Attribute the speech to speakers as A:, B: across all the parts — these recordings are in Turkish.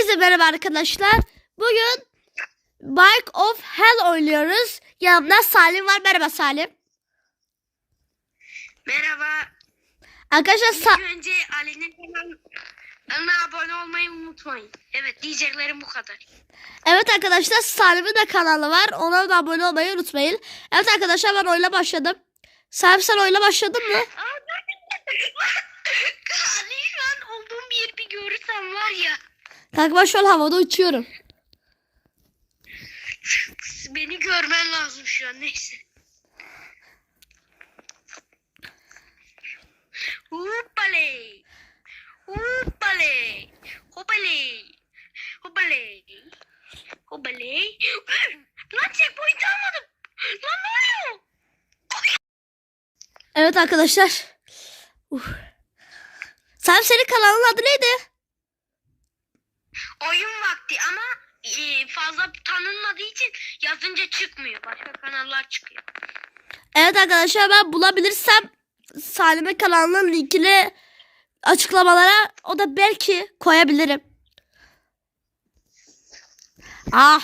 A: Hepinize merhaba arkadaşlar. Bugün Bike of Hell oynuyoruz. Yanımda Salim var. Merhaba Salim.
B: Merhaba.
A: Arkadaşlar
B: İlk
A: Sa-
B: önce Ali'nin kanalına abone olmayı unutmayın. Evet diyeceklerim bu kadar.
A: Evet arkadaşlar Salim'in de kanalı var. Ona da abone olmayı unutmayın. Evet arkadaşlar ben oyuna başladım. Salim sen oyuna başladın mı?
B: Ali an olduğum yeri bir görürsem var ya.
A: Kanka ben şu an havada uçuyorum.
B: Beni görmen lazım şu an neyse. Hoppale. Hoppale. Hoppale. Hoppale. Hoppale. Lan checkpoint almadım. Lan ne oluyor?
A: Evet arkadaşlar. Uf. Salim senin kanalın adı neydi?
B: Oyun vakti ama e, fazla tanınmadığı için yazınca çıkmıyor. Başka kanallar çıkıyor.
A: Evet arkadaşlar ben bulabilirsem Salim'in kanalının linkini açıklamalara o da belki koyabilirim. Ah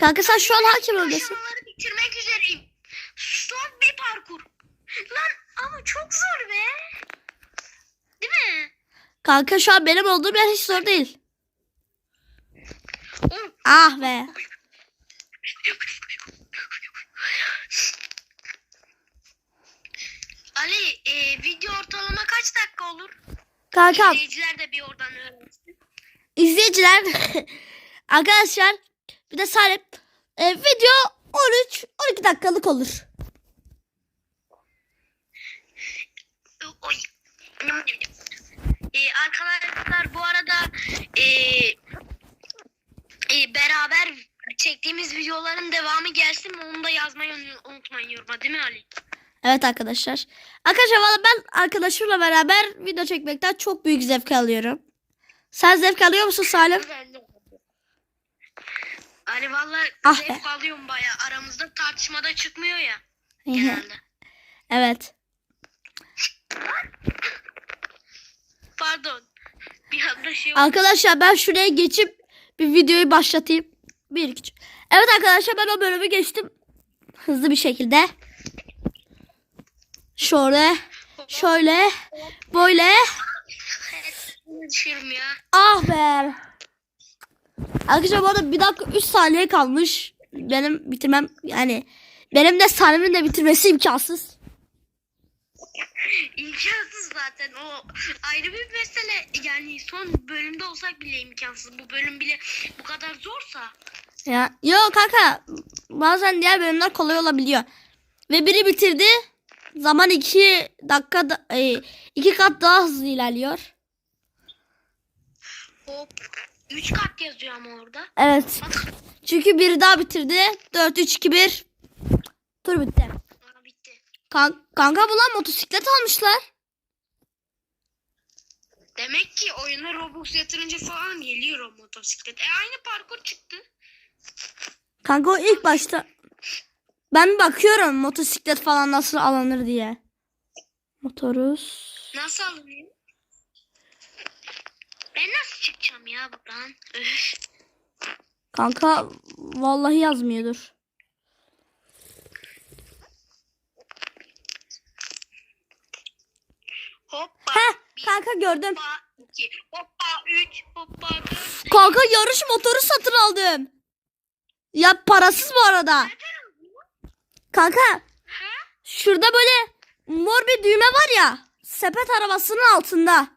A: kanka sen şu an hakim öndesin.
B: Aşamaları bitirmek üzereyim. Son bir parkur. Lan ama çok zor be. Değil mi?
A: Kanka şu an benim olduğum yer hiç zor değil. Ah be.
B: Ali e, video ortalama kaç dakika olur?
A: Kanka
B: İzleyiciler de bir oradan öğrensin.
A: izleyiciler arkadaşlar bir de Salim e, video 13-12 dakikalık olur.
B: Oy. E, arkadaşlar bu arada e, e, beraber çektiğimiz videoların devamı gelsin mi onu da yazmayı unu- unutmayın yoruma değil mi Ali?
A: Evet arkadaşlar. Arkadaşlar valla ben arkadaşımla beraber video çekmekten çok büyük zevk alıyorum. Sen zevk alıyor musun Salim?
B: Ali valla
A: Ah
B: zevk alıyorum baya aramızda tartışmada çıkmıyor ya genelde.
A: evet.
B: Pardon. Bir anda şey oldu.
A: Arkadaşlar ben şuraya geçip bir videoyu başlatayım. Bir iki. Evet arkadaşlar ben o bölümü geçtim. Hızlı bir şekilde. Şöyle. Şöyle. Böyle. Ah be. Arkadaşlar bu arada bir dakika 3 saniye kalmış. Benim bitirmem yani benim de Salim'in de bitirmesi imkansız.
B: İmkansız zaten o ayrı bir mesele. Yani son bölümde olsak bile imkansız. Bu bölüm bile bu kadar zorsa.
A: Ya yok kanka bazen diğer bölümler kolay olabiliyor. Ve biri bitirdi. Zaman 2 dakika da, 2 kat daha hızlı ilerliyor.
B: Hop. 3 kat yazıyor ama orada.
A: Evet.
B: Bak.
A: Çünkü biri daha bitirdi. 4 3 2 1. Tur bitti. Kan kanka bu lan motosiklet almışlar.
B: Demek ki oyuna Robux yatırınca falan geliyor o motosiklet. E aynı parkur çıktı.
A: Kanka o ilk başta ben bakıyorum motosiklet falan nasıl alınır diye. Motoruz.
B: Nasıl alınıyor? Ben nasıl çıkacağım ya buradan? Öf.
A: Kanka vallahi yazmıyordur.
B: Hoppa.
A: Heh
B: bir,
A: kanka gördüm.
B: hoppa iki. Hoppa üç. Hoppa dört.
A: Kanka yarış motoru satın aldım. Ya parasız bu arada. Kanka şurada böyle mor bir düğme var ya. Sepet arabasının altında.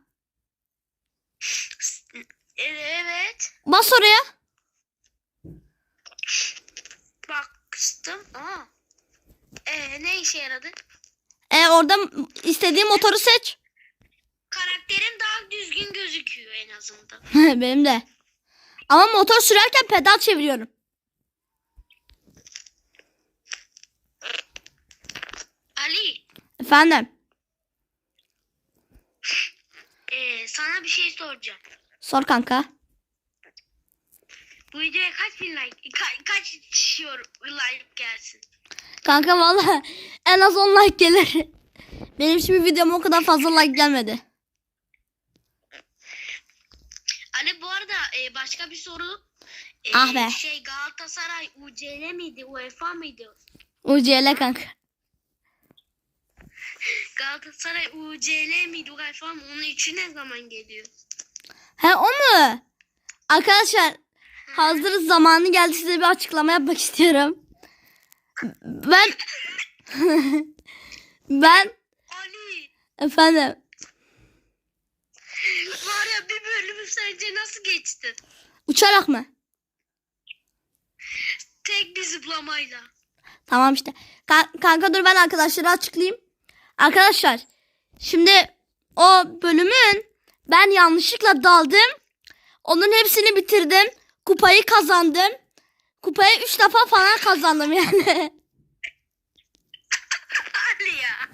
B: Evet.
A: Bas oraya.
B: Baktım. Aa. Ee, ne işe yaradı?
A: E orada istediğin motoru seç.
B: Düzgün gözüküyor en azından.
A: Benim de. Ama motor sürerken pedal çeviriyorum.
B: Ali,
A: Efendim.
B: ee, sana bir şey soracağım.
A: Sor kanka.
B: Bu videoya kaç bin like, ka- kaç yor- like gelsin?
A: Kanka valla en az 10 like gelir. Benim şimdi videoma o kadar fazla like gelmedi.
B: E, başka bir soru. E,
A: Ah be.
B: Şey Galatasaray UCL miydi? UEFA mıydı?
A: UCL kanka.
B: Galatasaray UCL miydi? UEFA mı? Onun için ne zaman geliyor?
A: He o mu? Arkadaşlar hazırız zamanı geldi size bir açıklama yapmak istiyorum. Ben ben
B: Ali
A: efendim
B: var ya bir bölümü sence nasıl geçtin?
A: uçarak mı?
B: Tek bir zıplamayla.
A: Tamam işte. Ka- kanka dur ben arkadaşlara açıklayayım. Arkadaşlar şimdi o bölümün ben yanlışlıkla daldım. Onun hepsini bitirdim. Kupayı kazandım. Kupayı 3 defa falan kazandım yani.
B: Ali ya.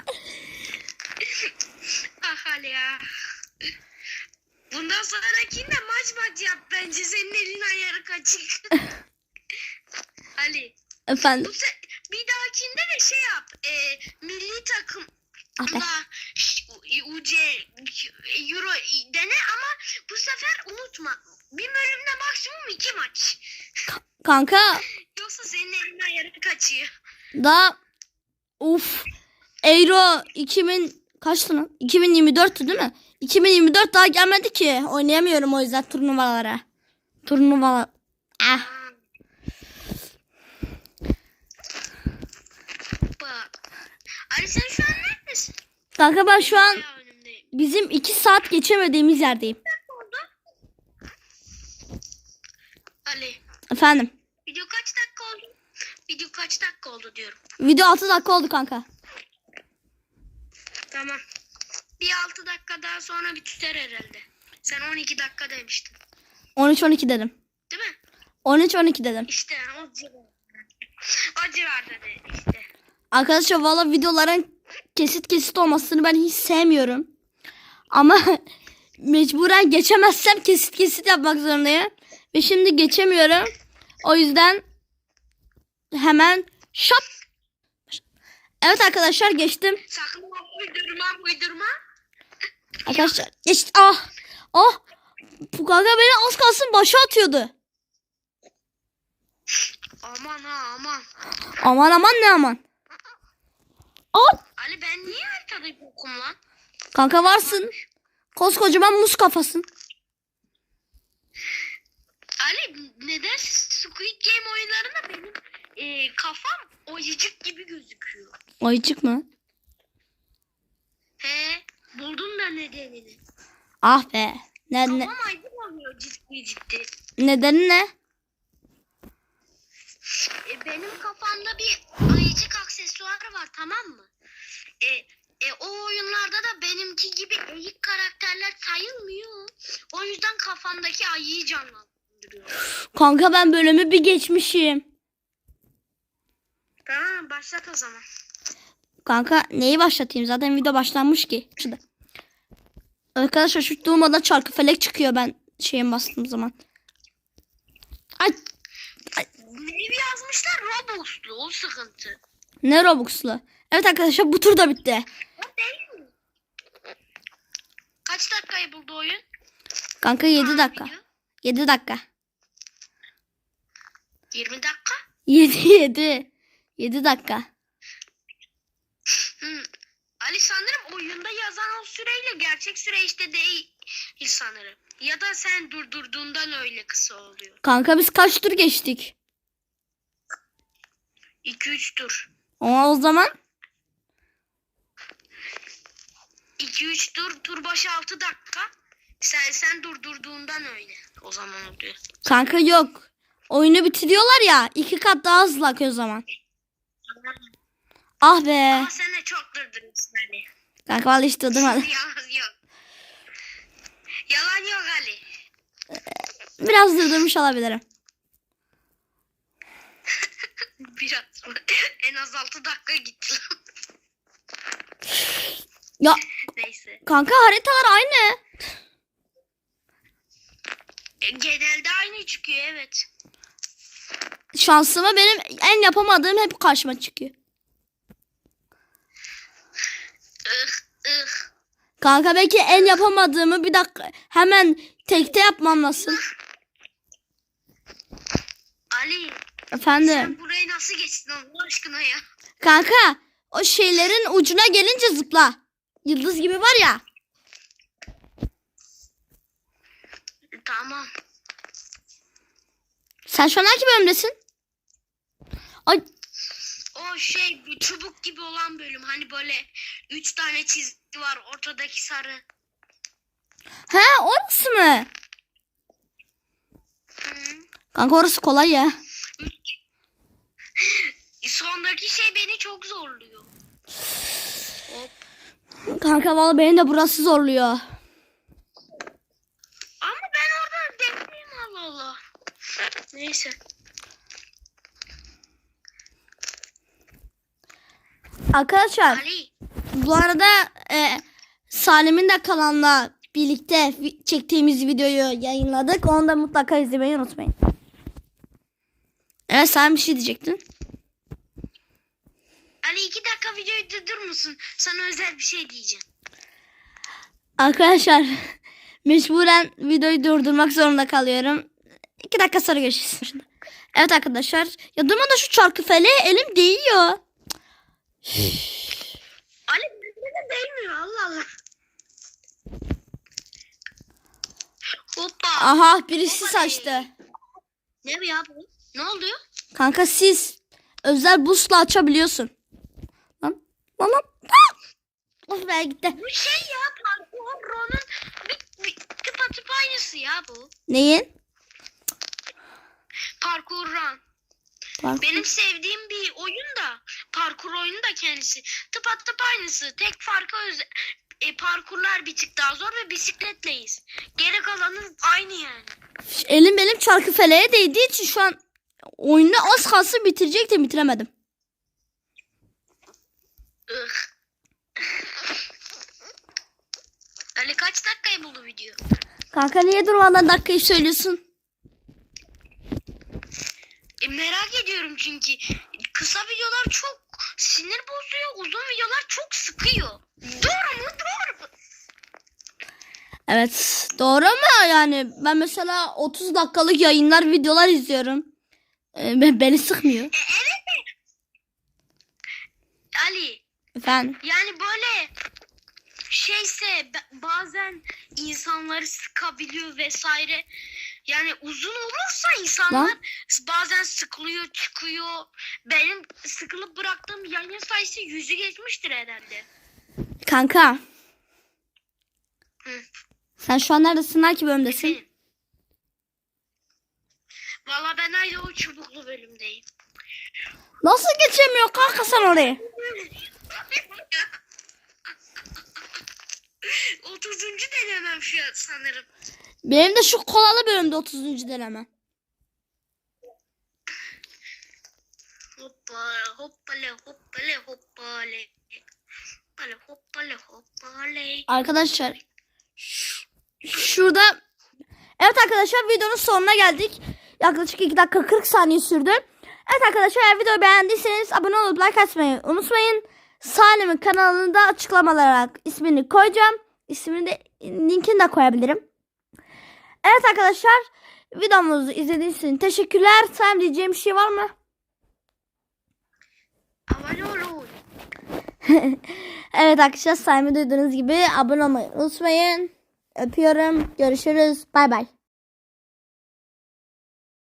B: ah Ali ya. Bundan sonrakinde maç maç yap bence senin elin ayarı kaçık. Ali.
A: Efendim.
B: Bu se- bir dahakinde de şey yap. E, milli takım
A: Ah be.
B: La, ş- UC Euro dene ama bu sefer unutma. Bir bölümde maksimum iki maç.
A: Kanka
B: Yoksa senin elin ayarı kaçıyor.
A: da uf Euro 2000 kaçtı lan? 2024'tü değil mi? 2024 daha gelmedi ki. Oynayamıyorum o yüzden turnuvalara. Turnuvalar. Ah.
B: Ali sen şu an neredesin?
A: Kanka ben şu an bizim 2 saat geçemediğimiz yerdeyim.
B: Ali.
A: Efendim.
B: Video kaç dakika oldu? Video kaç dakika oldu diyorum.
A: Video 6 dakika oldu kanka.
B: Tamam. Bir 6 dakika daha sonra bir tutar herhalde. Sen 12 dakika demiştin.
A: 13-12 dedim.
B: Değil mi?
A: 13-12 dedim.
B: İşte o civarda. O civarda de işte.
A: Arkadaşlar valla videoların kesit kesit olmasını ben hiç sevmiyorum. Ama mecburen geçemezsem kesit kesit yapmak zorundayım. Ve şimdi geçemiyorum. O yüzden hemen şap. Evet arkadaşlar geçtim.
B: Sakın uydurma uydurma.
A: Arkadaşlar geçti. Ah. Ah. Bu kanka beni az kalsın başa atıyordu.
B: Aman ha aman.
A: Aman aman ne aman. Al.
B: Ali ben niye haritada yokum lan?
A: Kanka varsın. Koskocaman muz kafasın.
B: Ali neden Squid Game oyunlarında benim e, kafam oyuncuk gibi gözüküyor?
A: Ayıcık mı?
B: He da nedenini.
A: Ah be. Ne, ne,
B: Kafam aydın oluyor ciddi ciddi.
A: nedeni ne?
B: E, benim kafamda bir ayıcık aksesuarı var tamam mı? E, e, o oyunlarda da benimki gibi eğik karakterler sayılmıyor. O yüzden kafamdaki ayıyı canlandırıyor.
A: Kanka ben bölümü bir geçmişim.
B: Tamam başlat o zaman.
A: Kanka neyi başlatayım? Zaten video başlanmış ki. Şurada. Arkadaşlar şu durmadan çarkı felek çıkıyor ben şeyin bastığım zaman. Ay
B: Neyi yazmışlar Robux'lu o sıkıntı.
A: ne Robux'lu. Evet arkadaşlar bu tur da bitti.
B: Kaç dakikayı buldu oyun?
A: Kanka 7
B: Aa,
A: dakika.
B: video.
A: 7 dakika.
B: 20 dakika.
A: 7 7. 7 dakika.
B: Hı. Ali sanırım oyunda yazan o süreyle gerçek süre işte değil sanırım. Ya da sen durdurduğundan öyle kısa oluyor.
A: Kanka biz kaç tur geçtik?
B: 2-3 tur.
A: Ama o zaman
B: 2-3 tur, tur başı 6 dakika. Sen sen durdurduğundan öyle. O zaman oluyor.
A: kanka yok. Oyunu bitiriyorlar ya. iki kat daha hızlı akıyor o zaman. Ah be.
B: Ama sen de çok durduruyorsun Ali.
A: Kanka vallahi hiç durdurmadım.
B: Yalan yok. Yalan yok Ali.
A: Biraz durdurmuş olabilirim.
B: Biraz mı? en az 6 dakika gitti.
A: Ya
B: Neyse.
A: kanka haritalar aynı.
B: E, Genelde aynı çıkıyor evet.
A: Şansıma benim en yapamadığım hep karşıma çıkıyor. Kanka belki en yapamadığımı bir dakika hemen tekte yapmam lazım.
B: Ali
A: Efendim.
B: sen burayı nasıl geçtin Allah aşkına ya?
A: Kanka o şeylerin ucuna gelince zıpla. Yıldız gibi var ya.
B: Tamam.
A: Sen şu an hangi bölümdesin? Ay
B: O şey bu çubuk gibi olan bölüm. Hani böyle üç tane çizgi var ortadaki sarı.
A: he orası mı?
B: Hı.
A: Kanka orası kolay ya.
B: Sondaki şey beni çok zorluyor. Hop.
A: Kanka valla beni de burası zorluyor.
B: Ama ben orada bekleyeyim Allah Allah. Neyse.
A: Arkadaşlar
B: Ali.
A: bu arada e, Salim'in de kanalına birlikte çektiğimiz videoyu yayınladık. Onu da mutlaka izlemeyi unutmayın. Evet sen bir şey diyecektin.
B: Ali iki dakika videoyu durdur musun? Sana özel bir şey diyeceğim.
A: Arkadaşlar mecburen videoyu durdurmak zorunda kalıyorum. İki dakika sonra görüşürüz. Evet arkadaşlar. Ya durmadan şu çarkı feleğe elim değiyor.
B: Ali birbirine değmiyor Allah Allah. Hoppa.
A: Aha birisi
B: Baba
A: saçtı.
B: Ne bu ya bu? Ne oluyor?
A: Kanka siz özel busla açabiliyorsun. Lan lan lan. Ah! Of be gitti.
B: Bu şey ya parkur Ron'un bir, bir tıpatıp aynısı ya bu.
A: Neyin?
B: Parkur Run.
A: Parkur.
B: Benim sevdiğim bir oyun da parkur oyunu da kendisi. Tıpatıp aynısı. Tek farkı öze- e, parkurlar bir tık daha zor ve bisikletleyiz. Geri kalanı aynı yani.
A: Elim benim çarkı feleğe değdiği için şu an oyunu az kalsın bitirecektim bitiremedim.
B: Ali kaç dakikayı buldu video?
A: Kanka niye durmadan dakikayı söylüyorsun?
B: E, merak ediyorum çünkü kısa videolar çok sinir bozuyor. Uzun videolar çok sıkıyor. Doğru mu? Doğru mu?
A: Evet doğru ama yani ben mesela 30 dakikalık yayınlar videolar izliyorum. Ee, be- beni sıkmıyor.
B: E, evet. Ali
A: Efendim.
B: yani böyle şeyse ba- bazen insanları sıkabiliyor vesaire. Yani uzun olursa insanlar
A: Lan.
B: bazen sıkılıyor çıkıyor. Benim sıkılıp bıraktığım yayın sayısı yüzü geçmiştir herhalde.
A: Kanka.
B: Hı.
A: Sen şu an neredesin? Hangi bölümdesin?
B: Valla ben hala o çubuklu bölümdeyim.
A: Nasıl geçemiyor kanka sen oraya?
B: 30. an sanırım.
A: Benim de şu kolalı bölümde 30. deneme.
B: Hoppa hoppale hoppale hoppale. Hoppale hoppale hoppale.
A: Arkadaşlar şurada Evet arkadaşlar videonun sonuna geldik. Yaklaşık 2 dakika 40 saniye sürdü. Evet arkadaşlar eğer videoyu beğendiyseniz abone olup like atmayı unutmayın. Salim'in kanalında açıklamalara ismini koyacağım. İsmini de linkini de koyabilirim. Evet arkadaşlar videomuzu izlediğiniz için teşekkürler. Salim diyeceğim bir şey var mı?
B: Abone olun.
A: Evet arkadaşlar Salim'i duyduğunuz gibi abone olmayı unutmayın. Öpüyorum. Görüşürüz. Bay bay.